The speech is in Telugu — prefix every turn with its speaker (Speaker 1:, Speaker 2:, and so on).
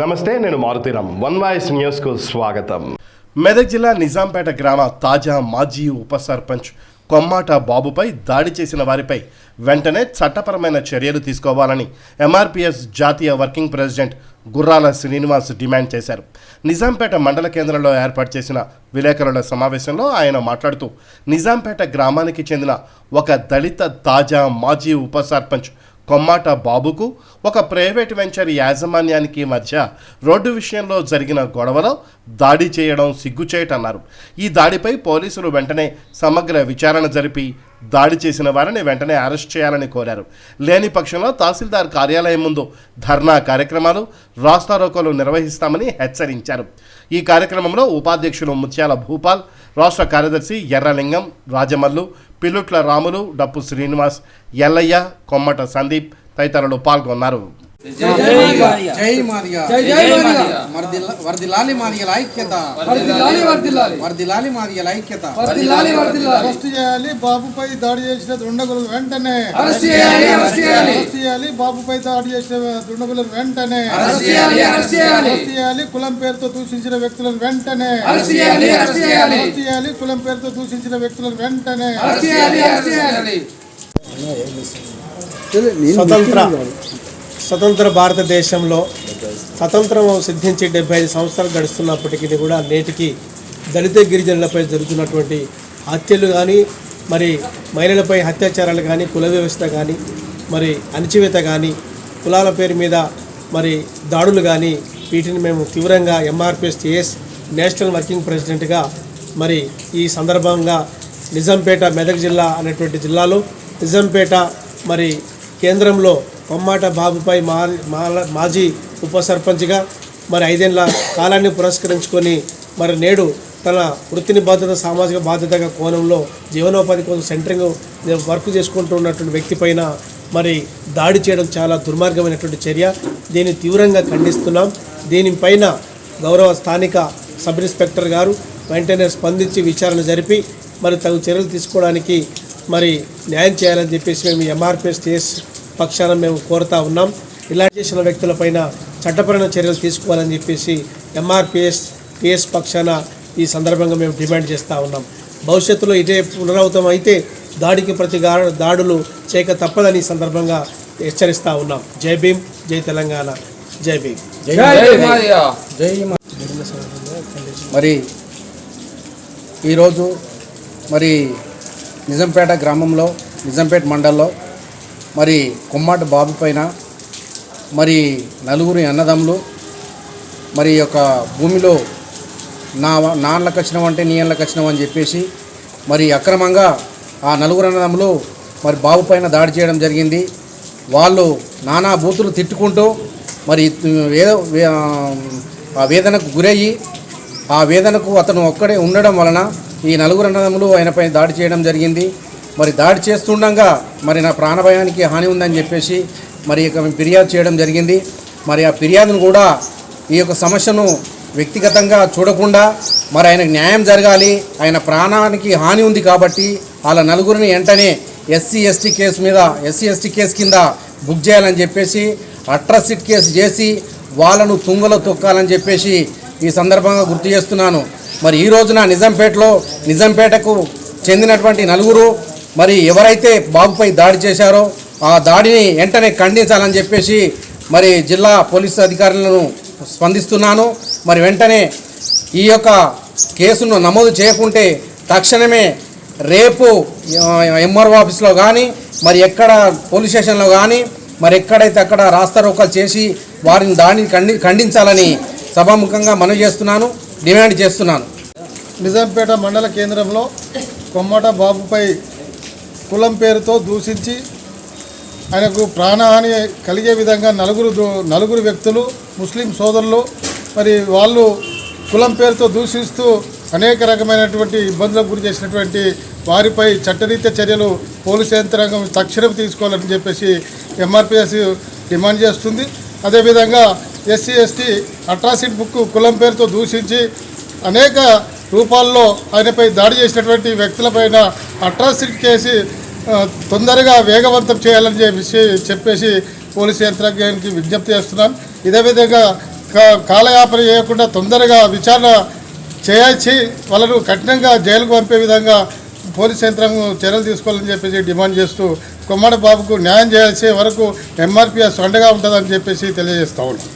Speaker 1: నమస్తే నేను మారుతీరామ్ వన్ వాయిస్ న్యూస్కు స్వాగతం. మెదక్ జిల్లా నిజాంపేట గ్రామ తాజా మాజీ ఉప సర్పంచ్ కొమ్మాట బాబుపై దాడి చేసిన వారిపై వెంటనే చట్టపరమైన చర్యలు తీసుకోవాలని ఎంఆర్పిఎస్ జాతీయ వర్కింగ్ ప్రెసిడెంట్ గుర్రాల శ్రీనివాస్ డిమాండ్ చేశారు. నిజాంపేట మండల కేంద్రంలో ఏర్పాటు చేసిన విలేకరుల సమావేశంలో ఆయన మాట్లాడుతూ నిజాంపేట గ్రామానికి చెందిన ఒక దళిత తాజా మాజీ ఉప సర్పంచ్ కొమ్మాట బాబుకు ఒక ప్రైవేట్ వెంచర్ యాజమాన్యానికి మధ్య రోడ్డు విషయంలో జరిగిన గొడవలో దాడి చేయడం సిగ్గుచేయటన్నారు ఈ దాడిపై పోలీసులు వెంటనే సమగ్ర విచారణ జరిపి దాడి చేసిన వారిని వెంటనే అరెస్ట్ చేయాలని కోరారు. లేని పక్షంలో తహసీల్దార్ కార్యాలయం ముందు ధర్నా కార్యక్రమాలు రాస్తారోకోలు నిర్వహిస్తామని హెచ్చరించారు. ఈ కార్యక్రమంలో ఉపాధ్యక్షులు ముత్యాల భూపాల్ రాష్ట్ర కార్యదర్శి ఎర్రలింగం రాజమల్లు పిల్లుట్ల రాములు డప్పు శ్రీనివాస్ ఎల్లయ్య కొమ్మట సందీప్ తదితరులు పాల్గొన్నారు.
Speaker 2: జై మాదిగ
Speaker 3: వర్ధిల్లాలి మాదిగల ఐక్యత.
Speaker 2: వర్ధిల్లాలి
Speaker 3: మాదిగల ఐక్యత.
Speaker 4: అరెస్ట్ చేయాలి బాబుపై దాడి చేసిన దుండగులు వెంటనే.
Speaker 2: అరెస్ట్ చేయాలి
Speaker 4: బాబుపై దాడి చేసిన దుండగులను వెంటనే.
Speaker 2: అరెస్ట్ చేయాలి
Speaker 4: కులం పేరుతో దూషించిన వ్యక్తులను వెంటనే.
Speaker 2: అరెస్ట్ చేయాలి
Speaker 4: కులం పేరుతో దూషించిన వ్యక్తులను వెంటనే.
Speaker 5: స్వతంత్ర. స్వతంత్ర భారతదేశంలో స్వతంత్రం సిద్ధించి డెబ్బై ఐదు సంవత్సరాలు గడుస్తున్నప్పటికీ కూడా నేటికి దళిత గిరిజనులపై జరుగుతున్నటువంటి హత్యలు కానీ మరి మహిళలపై అత్యాచారాలు కానీ కుల వ్యవస్థ కానీ మరి అణచివేత కానీ కులాల పేరు మీద మరి దాడులు కానీ వీటిని మేము తీవ్రంగా ఎంఆర్పిఎస్టీఎస్ నేషనల్ వర్కింగ్ ప్రెసిడెంట్గా మరి ఈ సందర్భంగా నిజాంపేట మెదక్ జిల్లా అనేటువంటి జిల్లాలో నిజాంపేట మరి కేంద్రంలో కొమ్మాట బాబుపై మా మాల- మాజీ ఉప సర్పంచ్గా మరి ఐదేళ్ళ కాలాన్ని పురస్కరించుకొని మరి నేడు తన వృత్తిని బాధ్యత సామాజిక బాధ్యతగా కోణంలో జీవనోపాధి కోసం సెంటరింగ్ వర్క్ చేసుకుంటూ ఉన్నటువంటి వ్యక్తి పైన మరి దాడి చేయడం చాలా దుర్మార్గమైనటువంటి చర్య. దీన్ని తీవ్రంగా ఖండిస్తున్నాం. దీనిపైన గౌరవ స్థానిక సబ్ ఇన్స్పెక్టర్ గారు వెంటనే స్పందించి విచారణ జరిపి మరి తగు చర్యలు తీసుకోవడానికి మరి న్యాయం చేయాలని చెప్పేసి మేము ఎంఆర్పిఎస్ టీఎస్ పక్షాన మేము కోరుతా ఉన్నాం. ఇలా చేసిన వ్యక్తులపైన చట్టపరమైన చర్యలు తీసుకోవాలని చెప్పేసి ఎంఆర్పిఎస్ టీఎస్ పక్షాన ఈ సందర్భంగా మేము డిమాండ్ చేస్తూ ఉన్నాం. భవిష్యత్తులో ఇదే పునరావృతం అయితే దాడికి ప్రతి దాడులు చేయక తప్పదని ఈ సందర్భంగా హెచ్చరిస్తూ ఉన్నాం. జై భీమ్ జై తెలంగాణ. జై భీమ్.
Speaker 3: మరి ఈరోజు మరి నిజంపేట గ్రామంలో నిజంపేట మండల్లో మరి కుమ్మాట బాబు పైన మరి నలుగురి అన్నదమ్ములు మరి యొక్క భూమిలో నా నాన్నలకు వచ్చినావంటే నీ అన్నలకు అని చెప్పేసి మరి అక్రమంగా ఆ నలుగురు అన్నదమ్ములు మరి బాబు పైన దాడి చేయడం జరిగింది. వాళ్ళు నానా బూతులు తిట్టుకుంటూ మరి వేద ఆ వేదనకు గురయ్యి ఆ వేదనకు అతను ఒక్కడే ఉండడం వలన ఈ నలుగురు అన్నదమ్ములు ఆయనపై దాడి చేయడం జరిగింది. మరి దాడి చేస్తుండగా మరి నా ప్రాణభయానికి హాని ఉందని చెప్పేసి మరి ఇక ఫిర్యాదు చేయడం జరిగింది. మరి ఆ ఫిర్యాదును కూడా ఈ యొక్క సమస్యను వ్యక్తిగతంగా చూడకుండా మరి ఆయనకు న్యాయం జరగాలి ఆయన ప్రాణానికి హాని ఉంది కాబట్టి వాళ్ళ నలుగురిని వెంటనే ఎస్సీ ఎస్టీ కేసు మీద ఎస్సీ ఎస్టీ కేసు కింద బుక్ చేయాలని చెప్పేసి అట్రాసిట్ కేసు చేసి వాళ్ళను తుంగలో తొక్కాలని చెప్పేసి ఈ సందర్భంగా గుర్తు చేస్తున్నాను. మరి ఈ రోజున నిజాంపేటలో నిజాంపేటకు చెందినటువంటి నలుగురు మరి ఎవరైతే బాబుపై దాడి చేశారో ఆ దాడిని వెంటనే ఖండించాలని చెప్పేసి మరి జిల్లా పోలీసు అధికారులను స్పందిస్తున్నాను. మరి వెంటనే ఈ యొక్క కేసును నమోదు చేయకుంటే తక్షణమే రేపు ఎంఆర్ఓ ఆఫీస్లో కానీ మరి ఎక్కడ పోలీస్ స్టేషన్లో కానీ మరి ఎక్కడైతే అక్కడ రాస్తారోకలు చేసి వారిని దాడిని ఖండి ఖండించాలని సభాముఖంగా మనవి చేస్తున్నాను డిమాండ్ చేస్తున్నాను.
Speaker 4: నిజాంపేట మండల కేంద్రంలో కొమ్మట బాబుపై కులం పేరుతో దూషించి ఆయనకు ప్రాణహాని కలిగే విధంగా నలుగురు నలుగురు వ్యక్తులు ముస్లిం సోదరులు మరి వాళ్ళు కులం పేరుతో దూషిస్తూ అనేక రకమైనటువంటి ఇబ్బందులకు గురి చేసినటువంటి వారిపై చట్టరీత్య చర్యలు పోలీసు యంత్రాంగం తక్షణం తీసుకోవాలని చెప్పేసి ఎంఆర్పిఎస్ డిమాండ్ చేస్తుంది. అదేవిధంగా ఎస్సీ ఎస్టీ అట్రాసిటీ బుక్ కులం పేరుతో దూషించి అనేక రూపాల్లో ఆయనపై దాడి చేసినటువంటి వ్యక్తులపైన అట్రాసిటీ కేసు తొందరగా వేగవంతం చేయాలని చెప్పేసి చెప్పేసి పోలీసు యంత్రాంగానికి విజ్ఞప్తి చేస్తున్నాం. ఇదే విధంగా కాలయాపన చేయకుండా తొందరగా విచారణ చేయాల్సి వాళ్ళను కఠినంగా జైలుకు పంపే విధంగా పోలీస్ యంత్రాంగం చర్యలు తీసుకోవాలని చెప్పేసి డిమాండ్ చేస్తూ కుమ్మడ బాబుకు న్యాయం చేయాల్సే వరకు ఎంఆర్పిఎస్ అండగా ఉంటుందని చెప్పేసి తెలియజేస్తా ఉన్నాం.